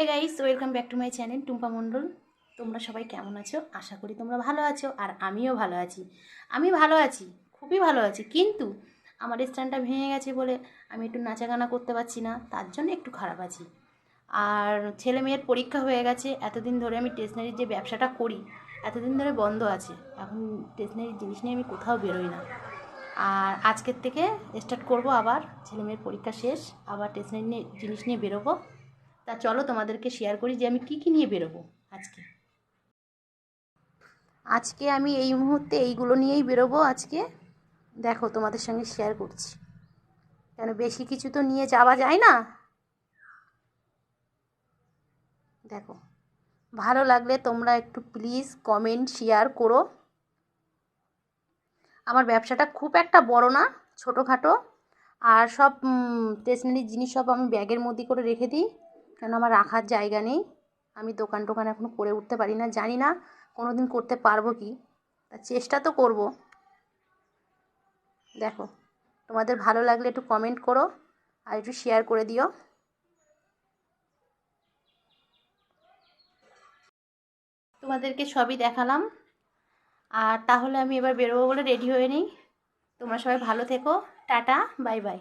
Hey guys welcome back to my channel Tumpa Mondal তোমরা সবাই কেমন আছো? আশা করি তোমরা ভালো আছো আর আমিও ভালো আছি। আমি ভালো আছি, খুবই ভালো আছি, কিন্তু আমার স্ট্যান্ডটা ভেঙে গেছে বলে আমি একটু নাচাগানা করতে পারছি না, তার জন্য একটু খারাপ আছি। আর ছেলে মেয়ের পরীক্ষা হয়ে গেছে, এতদিন ধরে আমি স্টেশনারির যে ব্যবসাটা করি, এতদিন ধরে বন্ধ আছে। এখন স্টেশনারির জিনিস নিয়ে আমি কোথাও বেরোই না। আর আজকের থেকে স্টার্ট করব আবার, ছেলে মেয়ের পরীক্ষা শেষ, আবার স্টেশনারি নিয়ে, জিনিস নিয়ে বেরোবো। তা চলো তোমাদেরকে শেয়ার করি যে আমি কি কি নিয়ে বেরোবো আজকে। আজকে আমি এই মুহূর্তে এইগুলো নিয়েই বেরোবো আজকে। দেখো তোমাদের সঙ্গে শেয়ার করছি। কেন বেশি কিছু তো নিয়ে যাওয়া যায় না? দেখো, ভালো লাগলে তোমরা একটু প্লিজ কমেন্ট শেয়ার করো। আমার ব্যবসাটা খুব একটা বড় না, ছোটোখাটো। আর সব স্টেশনারি জিনিস সব আমি ব্যাগের মধ্যে করে রেখে দিই। কেন আমার রাখার জায়গা নেই? আমি দোকান টোকান এখনও করে উঠতে পারি না, জানি না কোনো দিন করতে পারব কি। চেষ্টা তো করব। দেখো, তোমাদের ভালো লাগলে একটু কমেন্ট করো আর একটু শেয়ার করে দিও। তোমাদেরকে সবই দেখালাম। আর তাহলে আমি এবার বেরোবো বলে রেডি হয়ে নিই। তোমরা সবাই ভালো থেকো। Tata bye bye